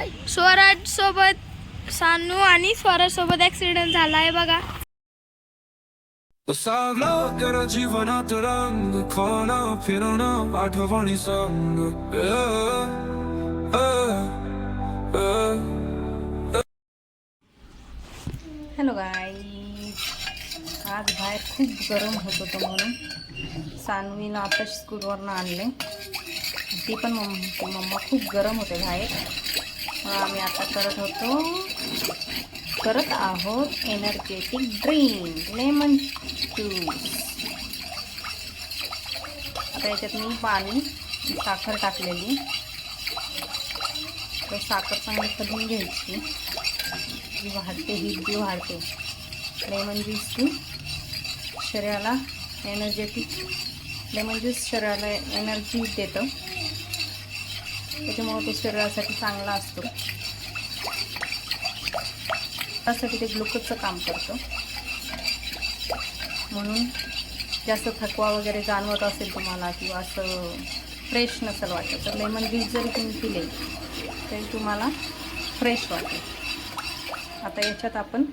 स्वराज सोबत सानू आणि स्वराज सोबत ऍक्सिडेंट झालाय बघा. सावलं तेरा जीवनात रंग खाणं फिरणं आठवणी संग. हॅलो गाई आज बाहेर खूप गरम होत होतं म्हणून सानवीनं आता स्कूलवरनं आणले. ती पण मम्मा खूप गरम होते बाहेर. आम्ही आता करत होतो. करत आहोत एनर्जेटिक ड्रिंक लेमन ज्यूस आता याच्यात मी पाणी साखर टाकलेली. तर साखर चांगली करून घ्यायची. जी वाढते ही जी वाढते. लेमन ज्यूस ती शरीराला एनर्जेटिक लेमन ज्यूस शरीराला एनर्जी देतं. त्याच्यामुळं तो शरीरासाठी चांगला असतो. त्यासाठी ते ग्लुकोजचं काम करतं. म्हणून जास्त थकवा वगैरे जाणवत असेल तुम्हाला किंवा असं फ्रेश नसेल वाटत तर लेमन ज्यूस जरी तुम्ही पिले तरी तुम्हाला फ्रेश वाटेल. आता याच्यात आपण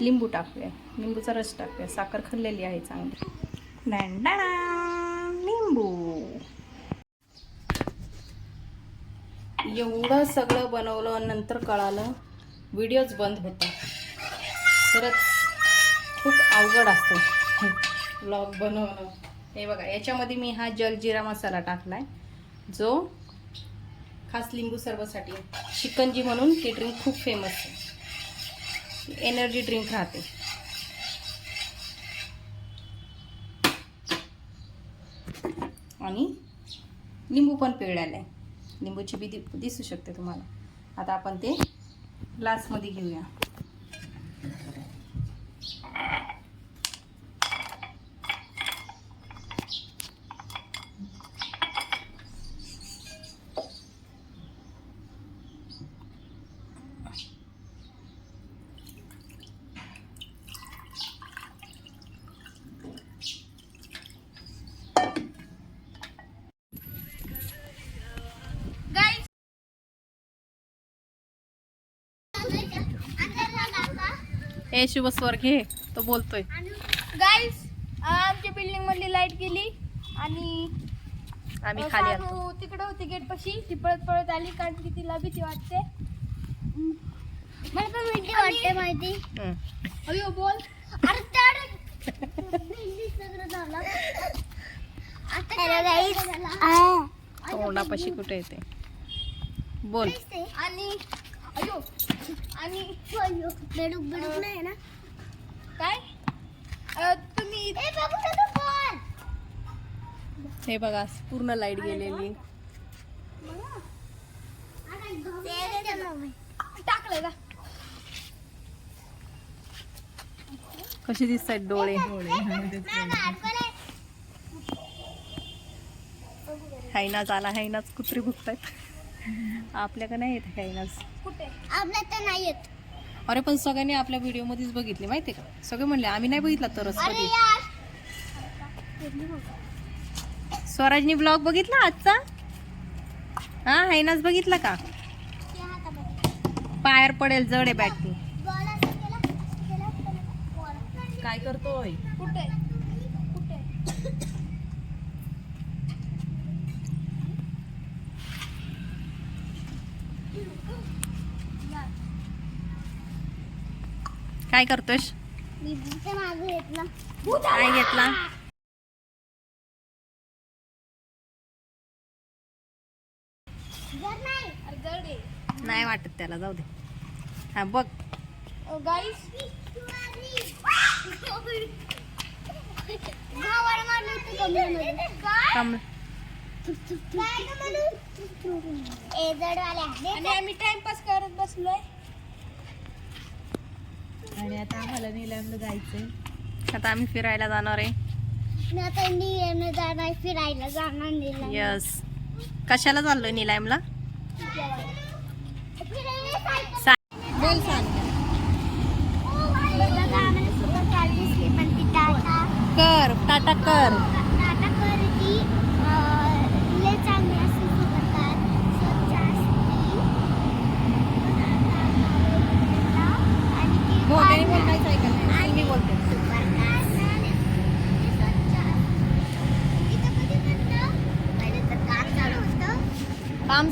लिंबू टाकूया. लिंबूचा रस टाकूया. साखर खाल्लेली आहे चांगली. डॅंडाडा लिंबू. एवढं सगळं बनवलं नंतर कळालं व्हिडिओच बंद होता. खरंच खूप अवघड असतो ब्लॉग बनवणं. हे बघा याच्यामध्ये मी हा जलजिरा मसाला टाकला आहे जो खास लिंबू सरबतसाठी शिकंजी म्हणून ती ड्रिंक खूप फेमस आहे. एनर्जी ड्रिंक राहते. आणि लिंबू पण पिळायला आहे. लिंबूची बी दि- दिसू शकते तुम्हाला. आता आपण ते ग्लासमध्ये घेऊया. ए शुभस्वर घे. तो बोलतोय. गाईज आमच्या बिल्डिंग मधली लाइट गेली आणि आम्ही खाली आलो सानू तिकडे होती गेट पाशी. ती पळत पळत आली कारण की तिला भीती वाटते. मला पण भीती वाटते माहिती. अयो बोल. अरे तोंडापाशी कुठे येते? बोल. आणि अयो. आणि बेडूक बेडूक नाही ना? काय? तुम्ही हे बघा पूर्ण लाइट गेलेली. टाकलं का? कशी दिसत आहेत डोळे हायनाच आला हायनाच कुत्री भुकतायत आपल्याकडे नाही येत आपल्या तर नाही येत. अरे पण सगळ्यांनी आपल्या व्हिडिओ मध्येच बघितले माहिती का? सगळे म्हणले आम्ही नाही बघितला तरच कधी स्वराजनी ब्लॉग बघितला आजचा? हा हायनाच बघितला का? पायर पडेल जड आहे बॅटरी काय करतोय? कुठे? कुठे? काय करतोय मी मागे घेतला काय घेतला? अरे जड आहे नाही वाटत त्याला जाऊ दे. हा बघ. टाइमपास करत बसलोय. आणि आता आम्हाला निलमला जायचंय. आता आम्ही फिरायला जाणार आहे. मी आता जाणार फिरायला जाणार नाही यस कशाला चाललोय निलायमला बोल सांग. कर टाटा कर.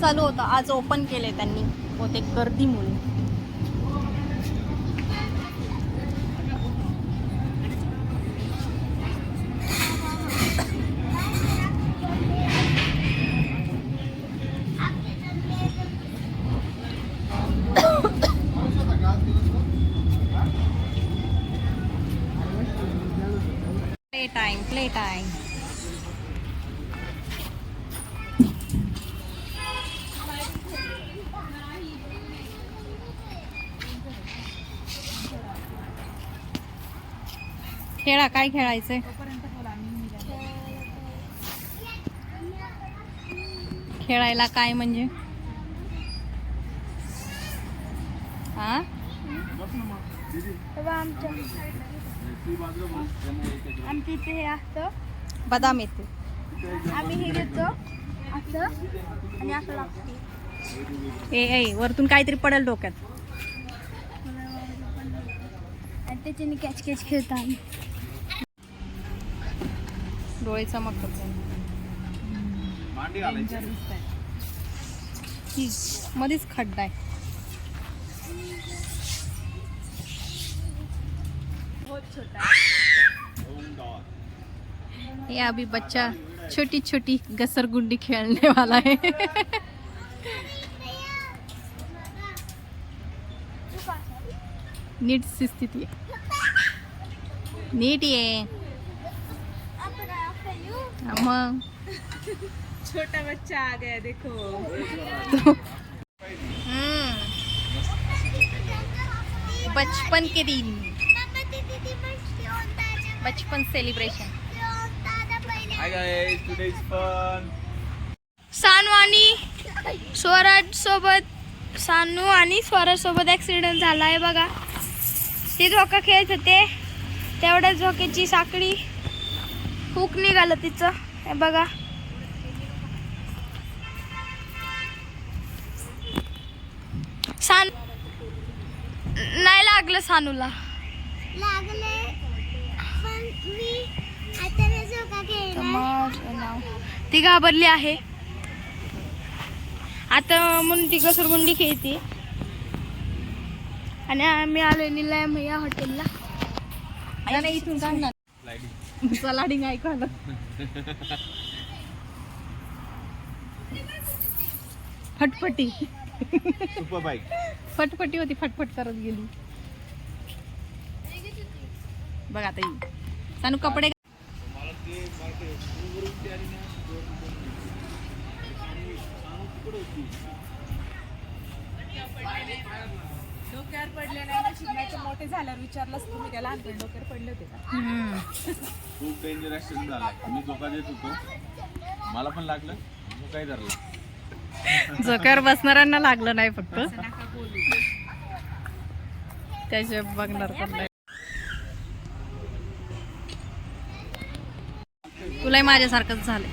चालू होतं. आज ओपन केले त्यांनी बहुतेक गर्दीमुळे. प्ले टाइम प्ले खेळा काय खेळायचंय? खेळायला काय म्हणजे? हा? आमच्या इथे हे असतं. बदाम येते. आम्ही हे घेतो. असं. आणि असं लागतो. ए ए वरतून काहीतरी पडेल डोक्यात. आणि त्याच्याने कॅच कॅच खेळतो आम्ही. डोळे चमकतात ही मध्येच खड्डा आहे. ये अभी बच्चा छोटी छोटी घसरगुंडी खेलने वाला है नीट सी स्थिती आहे. नीट ये. हा, मग? छोटा बच्चा आ गया देखो। हम्म. बचपन के दिन। बचपन celebration Hi guys, today is fun. Sanu आणि स्वराज सोबत सानू आणि स्वराज सोबत ऍक्सिडेंट झाला आहे बघा. ते झोका खेळत होते. तेवढ्या झोक्याची साखळी. हुक निघालं तिचं. हे बघा. सान नाही लागलं सानूला. लागले. पण मी आता ना झोका खेळला ती घाबरली आहे. आता म्हणून ती घसरगुंडी खेळते. आणि आम्ही आलो निलम या हॉटेलला नाही इथून काढणार सलाडिंग ऐकू आलं फटफटी. फटफटी होती फटफट करत गेली. बघ आता सानू कपडे डोक्यावर पडले नाही ना शिकण्याचे मोठे झाल्यावर विचारलंच तुम्ही त्या लहानपणी डोक्यावर पडले होते का? हम्म. खूप डेंजर ऍक्सिडेंट झाला. मी धोका देत होतो. मला पण लागलं मग काय धरलं. झोक्यावर बसणाऱ्यांना लागलं नाही फक्त. त्याशिवाय बघणार पण नाही. तुलाही माझ्यासारखंच झालंय.